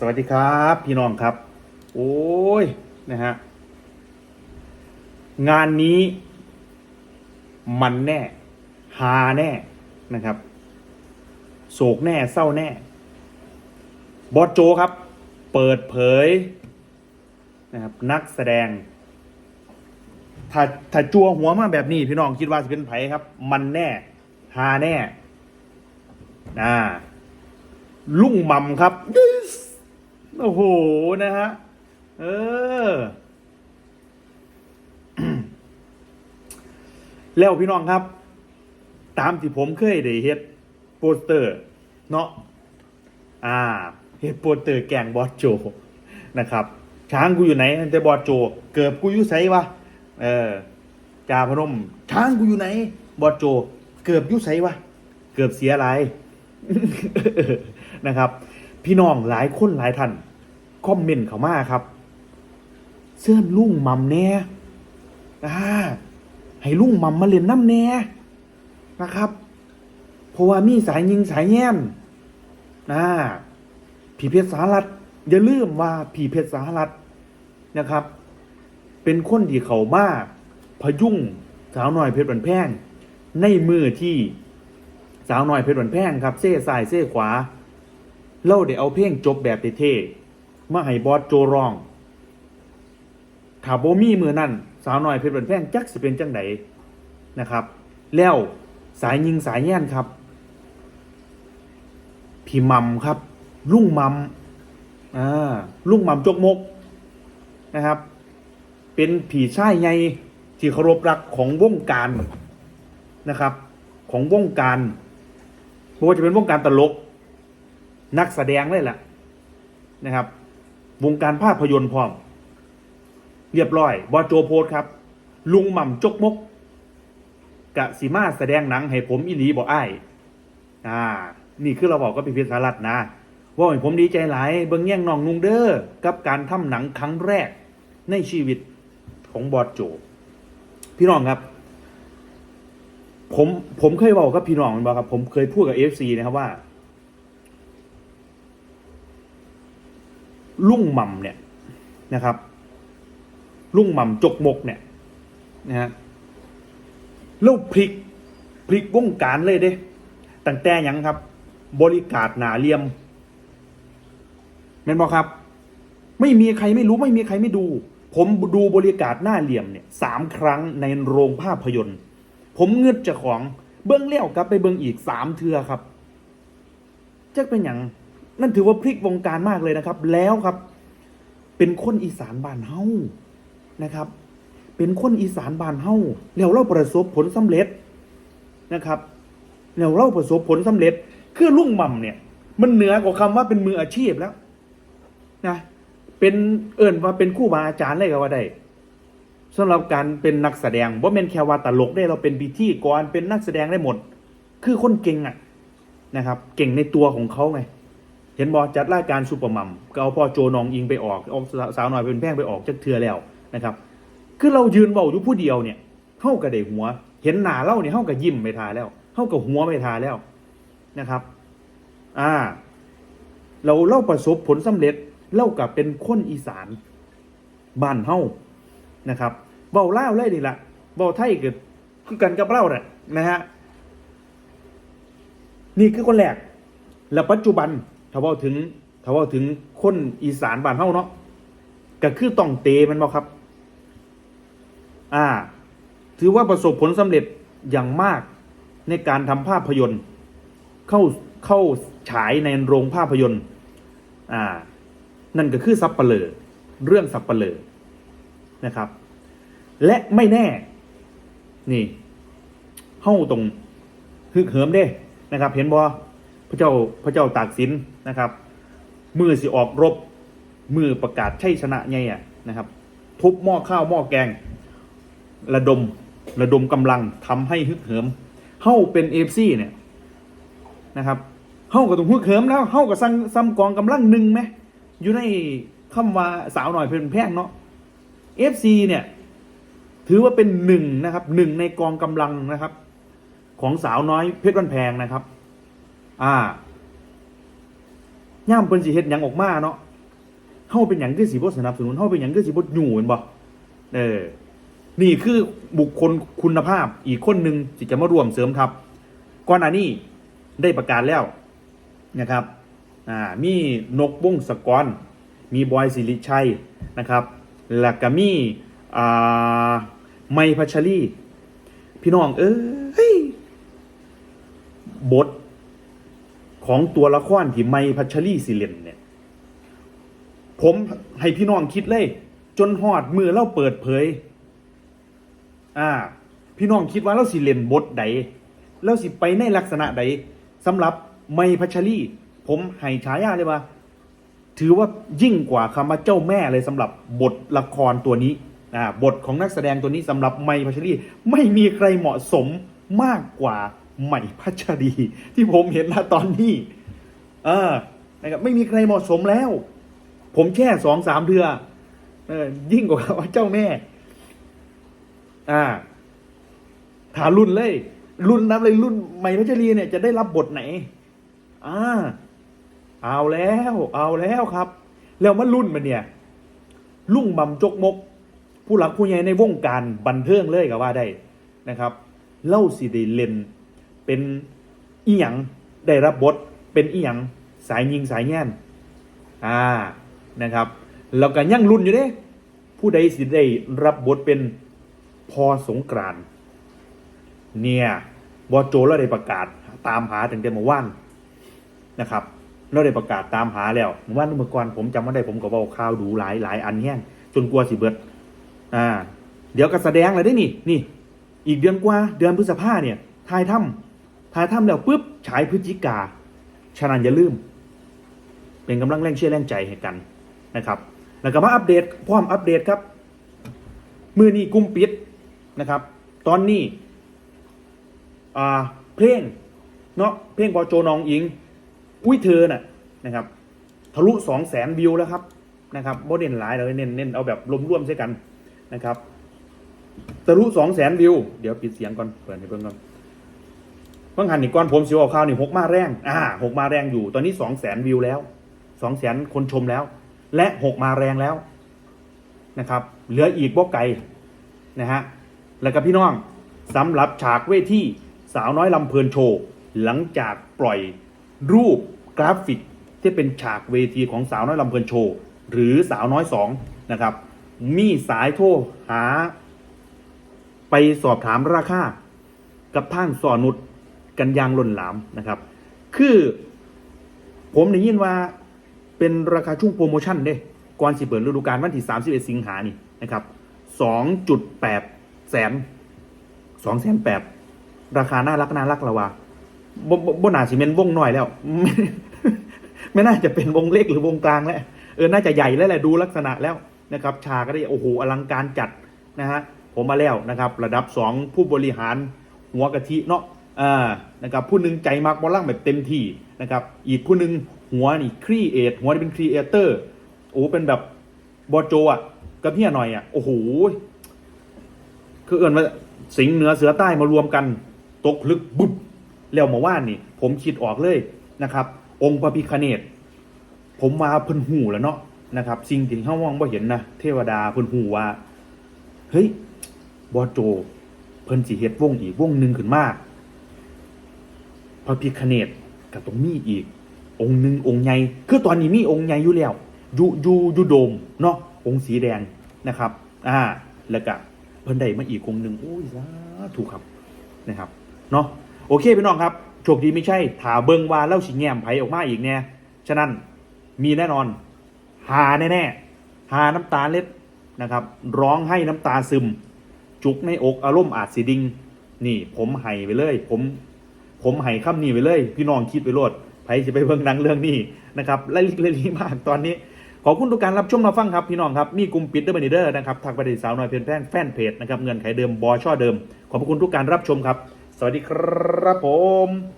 สวัสดีครับ พี่น้องครับ โอ้ยนะฮะงานนี้ มันแน่หาแน่นะครับ โศกแน่เศร้าแน่ บอสโจครับ เปิดเผยนะครับนักแสดง ถ้าถ้าจัวหัวมาแบบนี้ พี่น้องคิดว่าจะเป็นไผครับ มันแน่หาแน่อ่าลุงมัมครับ Yes โอ้โหนะฮะ เออ แล้วพี่น้องครับ ตามที่ผมเคยได้เฮ็ดโปสเตอร์ เนาะอ่าเฮ็ดโปสเตอร์แกงบอสโจนะครับ ช้างกูอยู่ไหนแต่บอสโจ เกือบกูอยู่ไสวะเออจาพนม ช้างกูอยู่ไหน บอสโจ เกือบอยู่ไสวะเกือบเสียอะไรนะครับ พี่น้องหลายคนหลายท่าน คอมเมนต์เขามาครับ เสื้อนลุงมัมแน่อ่าให้ลุงมัมมาเล่นน้ำแน่นะครับ เพราะว่ามีสายยิงสายแย้มนะผีเพชรสารัตอย่าลืมว่าผีเพชรสารัตนะครับ เป็นคนที่เขามาพยุงสาวน้อยเพชรบันแพงในมือที่สาวน้อยเพชรบันแพงครับเส้สายเส้ขวาเล่าได้เอาเพลงจบแบบเท่ๆ มาให้บอสโจรองถ้าโบมีมือนั่นสาวน้อยเพชรบันแพงจักสิเป็นจังไดนะครับ แล้วสายยิงสายแย่นครับ พี่มัมครับ ลุงมัมอ่าลุงมัมจกมกนะครับ เป็นผีชายใหญ่ที่เคารพรักของวงการนะครับ ของวงการไม่ว่าจะเป็นวงการตลก นักแสดงเลยแหละนะครับ วงการภาพยนตร์พร้อม เรียบร้อยบอโจโพสครับ ลุงหม่ำจกมก กะสีมาแสดงหนังให้ผมอีหลีบอกไอ้อ่า นี่คือเราบอกก็เป็นพิสารัตนะ ว่าผมดีใจหลาย เบิ่งแย่งน้องนุงเด้อกับการทำหนังครั้งแรกในชีวิตของบอโจ พี่น้องครับ ผมผมเคยบอกกับพี่น้องมันบอกครับ ผมเคยพูดกับเอฟซีนะครับว่า ลุงหม่ำเนี่ยนะครับ ลุงหม่ำจกมกเนี่ยนะฮะแล้วพลิกพลิกวงการเลยเด้ตั้งแต่ยังครับ บริการหนาเลียมแม่นบอกครับ ไม่มีใครไม่รู้ไม่มีใครไม่ดู ผมดูบริการหน้าเหลี่ยมเนี่ยสามครั้งในโรงภาพยนตร์ ผมเงืดเจะของเบิ้องเลี้ยวกลับไปเบิ้องอีกสามเทือครับจะเป็นอย่าง นั่นถือว่าพลิกวงการมากเลยนะครับ แล้วครับ เป็นคนอีสานบ้านเฮานะครับ เป็นคนอีสานบ้านเฮาแล้วเราประสบผลสำเร็จนะครับ แล้วเราประสบผลสำเร็จ คือลุงหม่ำเนี่ย มันเหนือกว่าคำว่าเป็นมืออาชีพแล้วนะเป็นเอิ่นว่าเป็นคู่บาอาจารย์เลยก็ว่าได้สำหรับการเป็นนักแสดงว่าเป็นแค่ว่าตลกได้เราเป็นพิธีกรเป็นนักแสดงได้หมด คือคนเก่งอะนะครับ เก่งในตัวของเขาไง เห็นบอจัดรายการซูเปอร์มัมก็เอาพ่อโจนองอิงไปออกเอาสาวหน่อยเป็นแพงไปออกจักเทือแล้วนะครับ คือเรายืนเบาอยู่ผู้เดียวเนี่ยเท่ากับเด็หัว เห็นหนาเล่าเนี่ยเท่ากับยิ้มไปทาแล้วเท่ากับหัวไปทาแล้วนะครับ อ่า เราเล่าประสบผลสำเร็จเล่ากับเป็นคนอีสานบ้านเฮานะครับเบาเล่าเลยนี่ละเบาไทยเกิดคือกันกับเล่าแหละนะฮะนี่คือคนแรกแล้วปัจจุบัน ถ้าว่าถึงถ้าว่าถึงคนอีสานบ้านเฮาเนาะก็คือต้องเตมันบ่ครับ อ่า ถือว่าประสบผลสำเร็จอย่างมากในการทำภาพยนตร์ เข้าเข้าฉายในโรงภาพยนตร์ อ่า นั่นก็คือซับเปลือเรื่องซับเปลือนะครับ และไม่แน่ นี่เข้าตรงฮึกเหิมเด้นะครับ เห็นบ่ พระเจ้าพระเจ้าตากสินนะครับมือสิออกรบมือประกาศชัยชนะไงอะนะครับ ทุบหม้อข้าวหม้อแกง ระดมระดมกำลังทำให้ฮึกเหิมเฮ้าเป็นเอฟซีเนี่ยนะครับเฮ้ากับตรงฮึกเหิมแล้วเฮ้ากับซังซ้ำกองกำลังหนึ่งไหมอยู่ในคำว่าสาวหน่อยเป็นแพงเนาะเอฟซีเนี่ย ถือว่าเป็นหนึ่งนะครับหนึ่งในกองกำลังนะครับ ของสาวน้อยเพชรวันแพงนะครับ อ่าย่ามเปิ้นสิเฮ็ดหยังออกมาเนาะเฮาเป็นหยังคือสิบ่สนับสนุนเฮาเป็นหยังคือสิบ่อยู่แม่นบ่เออ นี่คือบุคคลคุณภาพอีกคนหนึ่งที่จะมาร่วมเสริมทัพก่อนหน้านี้ได้ประกาศแล้วนะครับ อ่า มีนกวงศกรมีบอยสิริชัยนะครับ แล้วก็มี อ่า ไมพัชรี พี่น้อง เอ้ยบท ของตัวละครที่ไมพัชรีสิเลนเนี่ย ผมให้พี่น้องคิดเลย จนหอดมือเล่าเปิดเผย อ่า พี่น้องคิดว่าเราสิเลนบทใดเราสิไปในลักษณะใดสำหรับไมพัชรีผมให้ฉายาเลยว่า ถือว่ายิ่งกว่าคำว่าเจ้าแม่เลยสำหรับบทละครตัวนี้อ่าบทของนักแสดงตัวนี้สำหรับไมพัชรีไม่มีใครเหมาะสมมากกว่า ไม่พัชรีที่ผมเห็นณตอนนี้ เออนะครับไม่มีใครเหมาะสมแล้ว ผมแค่สองสามเดือเออยิ่งกว่าว่าเจ้าแม่ อ่าถารุ่นเลย รุ่นนับเลยรุ่นใหม่พัชรีเนี่ย จะได้รับบทไหน อ่า เอาแล้ว เอาแล้วครับ แล้วมารุ่นมันเนี่ยลุ่งบำจกมก ผู้หลักผู้ใหญ่ในวงการบันเทิงเลยก็ว่าได้นะครับ เล่าสิได้เล่น เป็นอีหยังได้รับบทเป็นอีหยังสายยิงสายแง่นอ่านะครับแล้วก็ยั่งรุ่นอยู่เด้ ผู้ใดสิได้รับบทเป็นพอสงกรานเนี่ยบอโจเราได้ประกาศตามหาตั้งแต่เมื่อวานนะครับเราได้ประกาศตามหาแล้วเมื่อวานเมื่อก่อนผมจำว่าได้ผมก็บอกข่าวดูหลายหลายอันแห้งจนกลัวสิเบิดอ่า เดี๋ยวก็แสดงเลยได้นี่นี่ อีกเดือนกว่าเดือนพฤษภาเนี่ยทายถ้ำ ทายถ้ำแล้วปุ๊บฉายพฤศจิกา ฉะนั้นอย่าลืม เป็นกำลังแรงเชื่อแรงใจให้กันนะครับ แล้วก็มาอัปเดตพร้อมอัปเดตครับมือนี้กุมปิดนะครับ ตอนนี้เพลงเนาะเพลงบอโจนองอิง อุ้ยเธอน่ะนะครับ ทะลุสองแสนวิวแล้วครับนะครับโบเน้นหลายเลยเน้นเน้นเอาแบบรวมๆใช่กันนะครับ ทะลุสองแสนวิว เดี๋ยวปิดเสียงก่อน เปิดให้เพิ่งก่อน พิ่งหันนี่ก่อนผมสิวเอาข่าวนี่หกมาแรงอ่าหกมาแรงอยู่ ตอนนี้สองแสนวิวแล้วสองแสนคนชมแล้ว และหกมาแรงแล้วนะครับ เหลืออีกบ่ไกลนะฮะแล้วก็พี่น้องสำหรับฉากเวทีสาวน้อยลำเพลินโชว์หลังจากปล่อยรูปกราฟิกที่เป็นฉากเวทีของสาวน้อยลำเพลินโชว์หรือสาวน้อยสองนะครับ มีสายโทรหา ไปสอบถามราคากับทางสอนุด กันอยางล้นหลามนะครับ คือ ผมได้ยินว่าเป็นราคาช่วงโปรโมชั่นเด้ก่อนสิเปิดฤดูกาลวันที่ 31 สิงหานี่นะครับ 2.8 แสน2แสน8ราคาน่ารักน่ารักละว่าบบบน่าสิเป็นวงน้อยแล้วไม่ไม่น่าจะเป็นวงเล็กหรือวงกลางแล้วเออน่าจะใหญ่แล้วแหละดูลักษณะแล้วนะครับฉากก็ได้โอ้โหอลังการจัดนะฮะผมมาแล้วนะครับ ระดับสองผู้บริหารหัวกะทิเนาะ อ่านะครับผู้หนึ่งใจมักบอลล่างแบบเต็มที่นะครับอีกผู้หนึ่งหัวนี่ครีเอทหัวนี่เป็นครีเอเตอร์โอ้เป็นแบบบอโจอะกับเฮียหน่อยอะโอ้โหคือเอินว่าสิงเหนือเสือใต้มารวมกัน ตกลึกบุบแล้วมาว่านนี่ ผมคิดออกเลยนะครับ องค์พระพิคเนตผมมาเพิ่นหูแล้วเนาะนะครับ สิ่งที่เฮามองบ่เห็นนะเทวดาเพิ่นหูว่า เฮ้ยบอโจ เพิ่นสิเฮ็ดวงอีกวงหนึ่งขึ้นมาพ ระพิคเนตกับตรงมีอีก องค์หนึ่งองค์ใหญ่คือตอนนี้มีองค์ใหญ่อยู่แล้วอยู่อยู่อยู่โดมเนาะองค์สีแดงนะครับ อ่าแล้วก็เพิ่นได้มาอีกองค์หนึ่งโอ้ยสาธุครับนะครับเนาะโอเคพี่น้องครับโชคดีไม่ใช่ถาเบิงว่าเล่าสิแง้มไผออกมาอีกเนี่ยฉะนั้นมีแน่นอน หาแน่ๆหาน้ำตาเล็ดนะครับ ร้องให้น้ำตาซึม จุกในอกอารมณ์อาจสิดิง นี่ผมให้ไปเลย ผม ผมให้คำนี้ไปเลย พี่น้องคิดไปโลดไผจะไปเบิ่งหนังเรื่องนี้นะครับและลิกละลีมากตอนนี้ ขอบคุณทุกการรับชมรับฟังครับพี่น้องครับมีกลุ่มปิดเดอร์บันเดอร์นะครับทักไประเด็นสาวน้อยเพียนแฟนแฟนเพจนะครับเงินไขเดิมบอช่อเดิม ขอบคุณทุกการรับชมครับ สวัสดีครับผม